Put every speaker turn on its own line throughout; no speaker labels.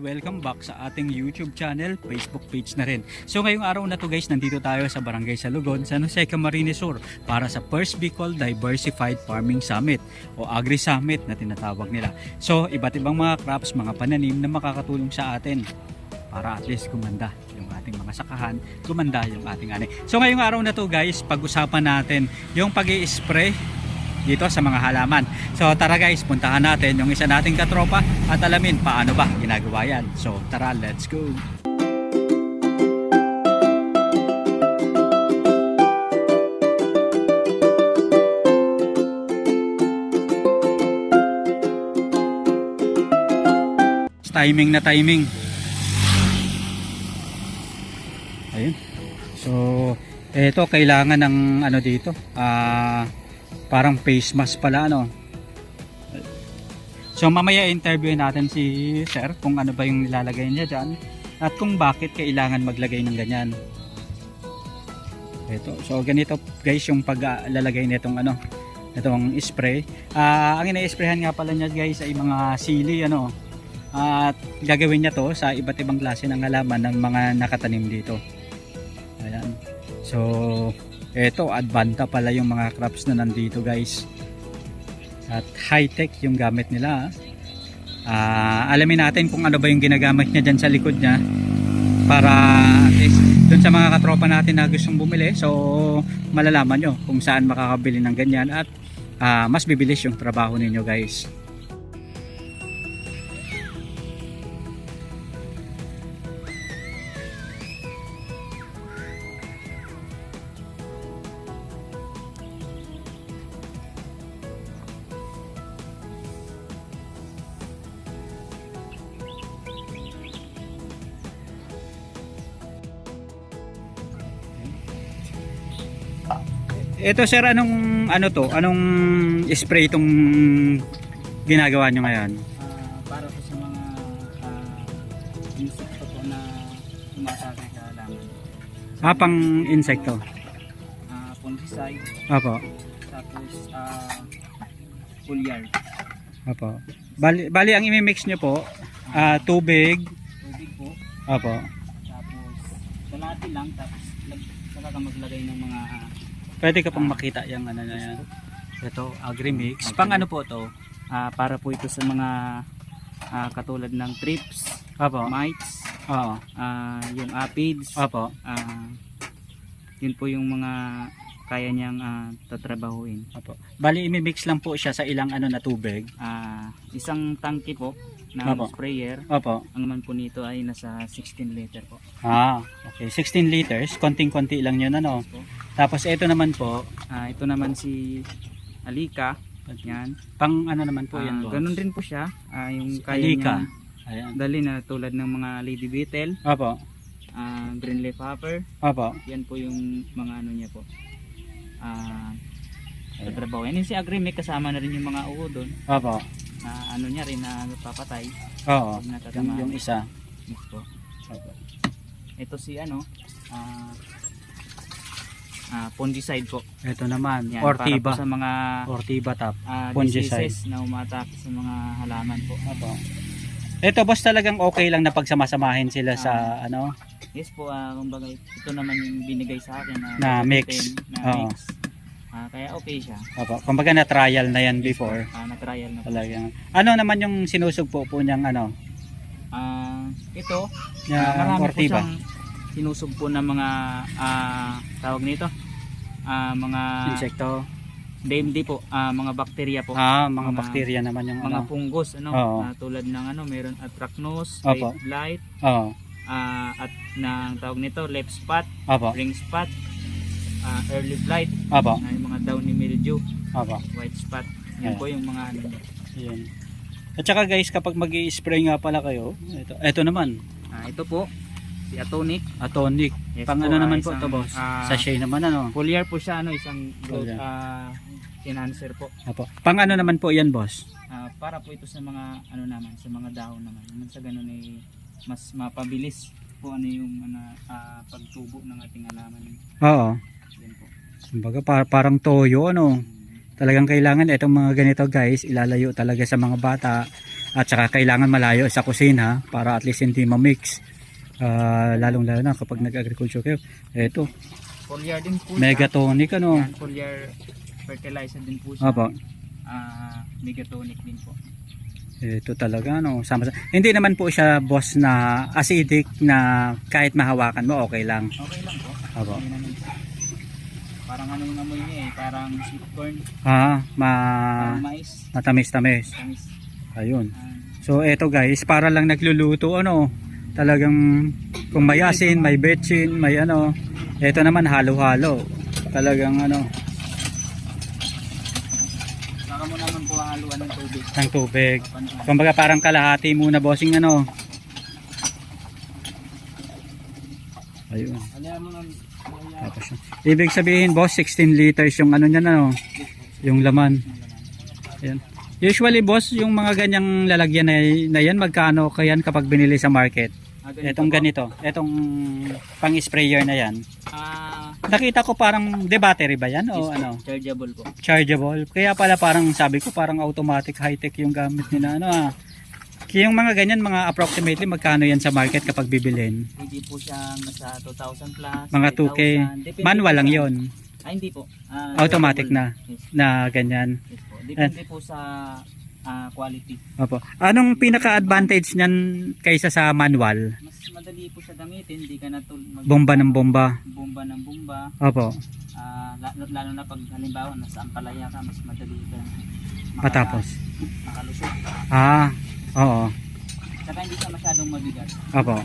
Welcome back sa ating YouTube channel, Facebook page na rin. So ngayong araw na to guys, nandito tayo sa Barangay Salugon, San Jose Camarines Sur para sa First Bicol Diversified Farming Summit o Agri Summit na tinatawag nila. So iba't ibang mga crops, mga pananim na makakatulong sa atin para at least gumanda yung ating mga sakahan, gumanda yung ating ani. So ngayong araw na to guys, pag-usapan natin yung pag spray dito sa mga halaman. So tara guys, puntahan natin yung isa nating katropa at alamin paano ba ginagawa yan. So tara, let's go! Timing na timing. Ayun. So, eto kailangan ng ano dito. Ah, parang face mask pala ano. So mamaya interviewin natin si sir kung ano ba yung nilalagay niya dyan at kung bakit kailangan maglagay ng ganyan. Ito. So ganito guys yung paglalagay nitong ano itong spray. Ah, ang ina-sprayhan nga pala niya guys ay mga sili ano. At gagawin niya to sa iba't ibang klase ng halaman ng mga nakatanim dito. Ayan. So eto, Advanta pala yung mga crops na nandito guys. At high-tech yung gamit nila. Ah, alamin natin kung ano ba yung ginagamit niya dyan sa likod niya para at least dun sa mga katropa natin na gustong bumili so malalaman nyo kung saan makakabili ng ganyan at ah, mas bibilis yung trabaho ninyo guys. Ito sir, anong ano to? Anong spray itong ginagawa nyo ngayon?
Ah, para po sa mga uh, insekto po na tumatake sa halaman.
Ah, pang insekto.
Ah, fungicide,
Opo.
tapos ah, foliar,
Opo. Bali, bali ang imimix nyo po, ah, tubig.
tubig po,
Opo.
tapos kalati lang, tapos saka ka maglagay ng mga ah,
Pwede ka pang makita yung ano na yan. Ito, agri-mix. Pang ano po to?
ah, para po ito sa mga ah, katulad ng trips,
Opo.
mites,
Oo.
ah, yung aphids,
Opo.
ah, yun po yung mga kaya niyang ah, tatrabahuin.
Opo. Bali, imimix lang po siya sa ilang ano na tubig.
Ah, isang tangke po ng
Apo.
sprayer.
Opo.
Ang naman po nito ay nasa 16 liter po.
Ah, okay. 16 liters. Konting-konti lang yun, ano. Tapos ito naman po,
Ah, ito naman si Alika. Yan.
pang ano naman po
Ah,
yan, boss?
ganun rin po siya. Ah, yung
Si
kaya
Alika.
niyang
Ayan.
dali na tulad ng mga lady beetle,
Opo.
ah, green leaf hopper.
Opo.
Yan po yung mga ano niya po. Ah, tatrabaho. Yan yung si Agrimic kasama na rin yung mga uho doon.
Opo.
Na ano niya rin na papatay.
Oo. Yung, yung isa. Opo.
Ito si ano, ah, ah, fungicide po.
Ito naman,
Yan,
Ortiba.
Para po sa mga
Ortiba top.
ah,
Fungicide.
diseases na umatake sa mga halaman po.
Opo. Ito boss talagang okay lang na pagsamasamahin sila sa ano.
Yes po, ah, kumbaga ito naman yung binigay sa akin na,
Na mix.
gamitin, Na
Oo.
mix. Ah, kaya okay siya.
Opo. Kumbaga na trial na yan before.
Ah, na-trial na po.
Talagang. Ano naman yung sinusugpo po niyang ano?
Ah, ito,
Yung
ah, marami po
Ortiba.
siyang sinusugpo ng mga ah, tawag nito. Ah, mga
Insekto.
DMD po, ah, mga bakterya po.
Ah, mga,
Mga-
bakterya naman yung
mga
ano.
fungus ano
Oo.
Ah, tulad ng ano meron anthracnose,
Opo.
red blight,
Oo.
ah, at ng tawag nito left spot,
Opo.
ring spot, ah, early blight,
Opo.
na yung mga downy mildew,
Opo.
white spot. Yan
Ayan.
po yung mga ano. niya.
Yan. At saka guys, kapag mag spray nga pala kayo, ito, ito naman,
Ah, ito po si Atonic.
atonic.
Yes
Pang
po,
ano
ah,
naman po
isang,
to boss?
ah,
Sachet naman ano.
Foliar po siya ano isang growth ah, enhancer po.
Opo. Pang ano naman po yan boss?
Ah, para po ito sa mga ano naman, sa mga dahon naman. Naman sa ganun ay mas mapabilis po ano yung ano, ah, pagtubo ng ating halaman.
Oo. Kumbaga par- parang toyo ano. Talagang kailangan itong mga ganito guys, ilalayo talaga sa mga bata at saka kailangan malayo sa kusina para at least hindi ma-mix Ah, lalong lalo na kapag nag-agriculture kayo eto
Foliar din po
megatonic ano
Yan, foliar fertilizer din po siya.
Opo.
Ah, megatonic din po.
Ito talaga no, sama sa Hindi naman po siya boss na acidic na kahit mahawakan mo okay lang.
Okay lang po.
Opo.
Parang ano yung amoy niya eh, parang sweet corn,
Ah, ma
parang mais,
matamis-tamis.
tamis.
Ayun.
Ah,
So eto guys, para lang nagluluto ano, talagang kung may asin, may betchin, may ano. Ito naman halo-halo. Talagang ano,
saka mo naman po haluan ng tubig.
ng tubig. Kumbaga parang kalahati muna bossing ano. Ayun.
Alam mo
Tapos yun. Ibig sabihin boss, 16 liters yung ano niya ano, yung laman. Ayan. Usually boss, yung mga ganyang lalagyan na, na yan, magkano kayan kapag binili sa market? Etong ganito, etong pang sprayer na yan.
Ah,
Nakita ko parang de battery ba yan o ano?
chargeable po.
Chargeable. Kaya pala parang sabi ko parang automatic high-tech yung gamit nila ano ah. Kaya yung mga ganyan, mga approximately magkano yan sa market kapag bibilin?
Hindi po siya nasa 2,000 plus.
Mga 2K.
5,000. Depende
Manual lang yon
Ah, hindi po. Ah,
Automatic na.
Yes,
na ganyan.
yes po. Depende po sa ah, quality.
Opo. Anong pinaka-advantage niyan kaysa sa manual?
Mas madali po siya gamitin, hindi ka na mag
Bomba ng bomba.
bomba ng bomba.
Opo.
Ah, lalo, lalo na pag halimbawa nasa Ampalaya ka, mas madali ka
Matapos.
makalusot.
Ah, oo.
Saka hindi siya masyadong mabigat.
Opo.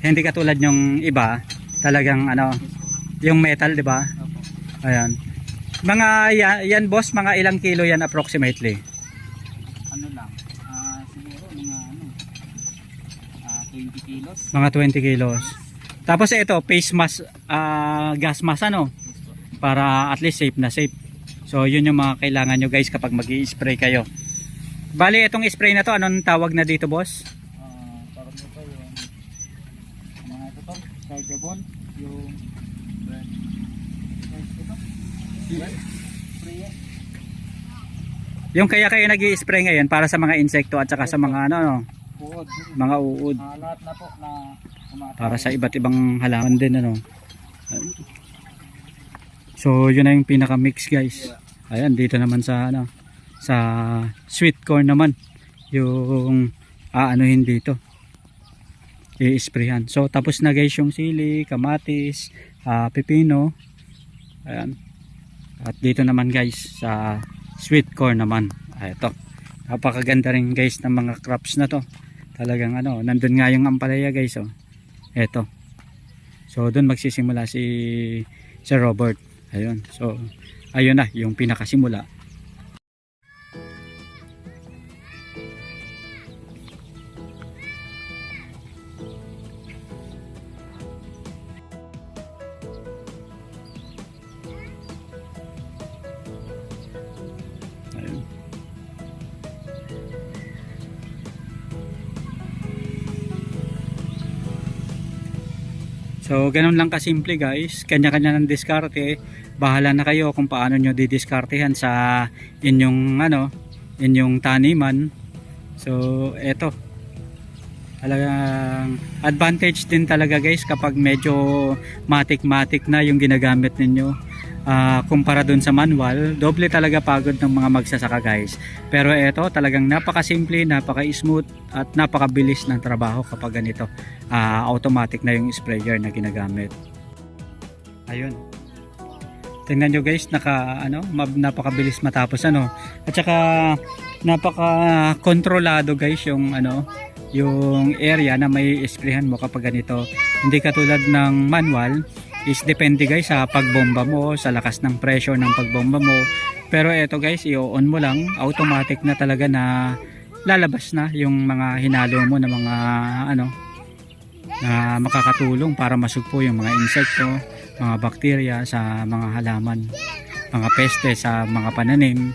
Hindi katulad yung iba, talagang ano, yung metal, 'di ba?
Opo.
Ayan. Mga yan, yan boss, mga ilang kilo yan approximately?
Ano lang, ah, siguro mga ano, ah, 20 kilos.
Mga 20 kilos. Tapos ito, face mask, ah, gas mask ano, para at least safe na safe. So yun yung mga kailangan nyo guys kapag mag spray kayo. Bali, itong spray na to, anong tawag na dito boss?
Ah, tawag nito yung mga ito to, chargeable, yung.
Yung kaya kayo nag spray ngayon para sa mga insekto at saka sa mga ano, ano,
Buod.
mga uod.
Ah, lahat na po na umatake.
para sa iba't ibang halaman din ano. So yun na yung pinaka mix guys. Ayan dito naman sa ano sa sweet corn naman yung aanuhin dito. I-sprayhan. So tapos na guys yung sili, kamatis, ah, pepino. Ayan. At dito naman guys sa sweet corn naman. Ah, ito. Napakaganda rin guys ng mga crops na to. Talagang ano, nandun nga yung ampalaya guys oh. Eto. So doon magsisimula si si Robert. Ayun. So ayun na yung pinakasimula. So, ganun lang kasimple guys. Kanya-kanya ng diskarte. Bahala na kayo kung paano nyo didiskartehan sa inyong ano, inyong taniman. So, eto. Talagang advantage din talaga guys kapag medyo matik-matik na yung ginagamit ninyo. Ah, kumpara dun sa manual, doble talaga pagod ng mga magsasaka guys. Pero eto, talagang napaka-simple, napaka-smooth at napakabilis ng trabaho kapag ganito ah, automatic na yung sprayer na ginagamit. Ayun. Tingnan nyo guys, naka ano, napakabilis matapos ano. At saka napaka kontrolado guys yung ano, yung area na may sprayhan mo kapag ganito. Hindi katulad ng manual is depende guys sa pagbomba mo, sa lakas ng pressure ng pagbomba mo. Pero eto guys, i-on mo lang, automatic na talaga na lalabas na yung mga hinalo mo na mga ano, na makakatulong para masugpo yung mga insekto, mga bakterya sa mga halaman, mga peste sa mga pananim.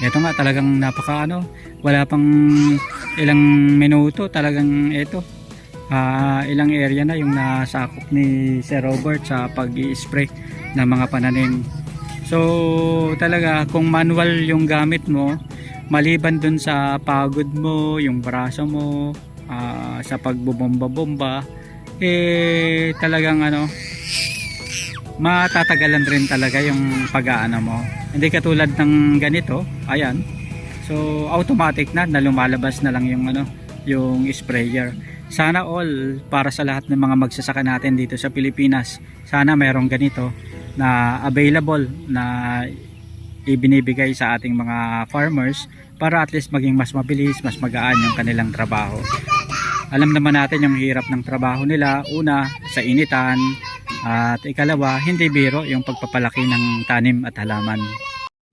Ito nga talagang napaka ano, wala pang ilang minuto talagang ito. Ah, ilang area na yung nasakop ni Sir Robert sa pag-i-spray ng mga pananim. So talaga kung manual yung gamit mo, maliban dun sa pagod mo, yung braso mo, ah, sa pagbubomba-bomba, eh talagang ano, matatagalan rin talaga yung pag-aano mo. Hindi katulad ng ganito, ayan. So automatic na na lumalabas na lang yung ano, yung sprayer. Sana all para sa lahat ng mga magsasaka natin dito sa Pilipinas. Sana merong ganito na available na ibinibigay sa ating mga farmers para at least maging mas mabilis, mas magaan yung kanilang trabaho. Alam naman natin yung hirap ng trabaho nila. Una, sa initan. At ikalawa, hindi biro yung pagpapalaki ng tanim at halaman.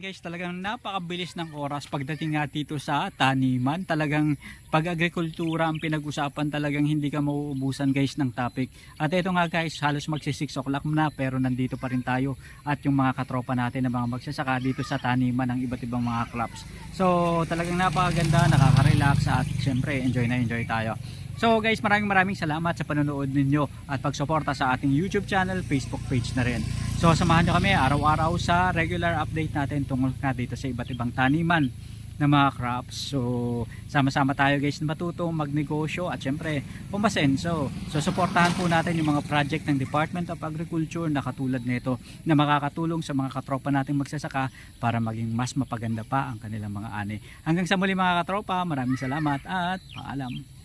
Guys, talagang napakabilis ng oras pagdating nga dito sa taniman. Talagang pag-agrikultura ang pinag-usapan talagang hindi ka mauubusan guys ng topic. At ito nga guys, halos magsi 6 o'clock na pero nandito pa rin tayo at yung mga katropa natin na mga magsasaka dito sa taniman ng iba't ibang mga crops. So talagang napakaganda, nakaka-relax at syempre enjoy na enjoy tayo. So guys, maraming maraming salamat sa panonood ninyo at pagsuporta sa ating YouTube channel, Facebook page na rin. So samahan nyo kami araw-araw sa regular update natin tungkol nga dito sa iba't ibang taniman ng mga crops. So sama-sama tayo guys na matutong magnegosyo at syempre pumasenso. So suportahan po natin yung mga project ng Department of Agriculture na katulad nito na makakatulong sa mga katropa nating magsasaka para maging mas mapaganda pa ang kanilang mga ani. Hanggang sa muli mga katropa, maraming salamat at paalam.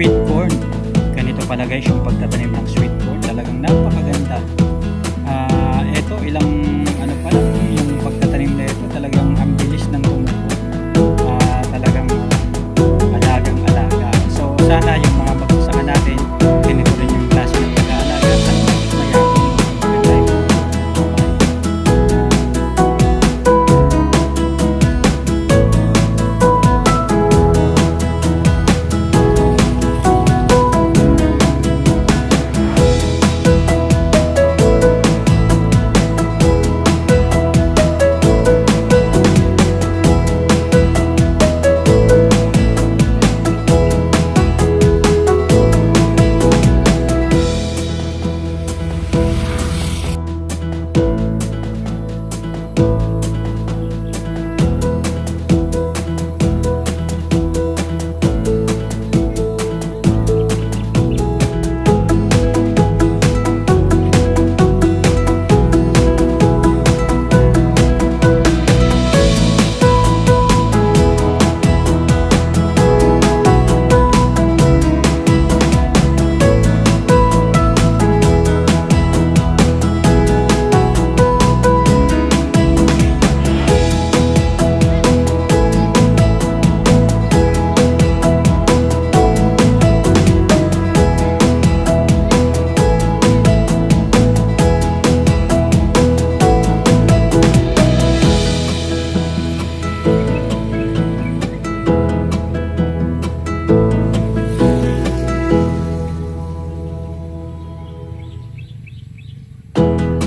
Sweet corn. Ganito pala guys yung pagtatanim ng sweet corn. Talagang napakaganda Ah, ito ilang ano pa lang yung pagtatanim na ito talagang ang bilis ng tumubo. Ah, talagang alagang alaga so sana yung Thank you.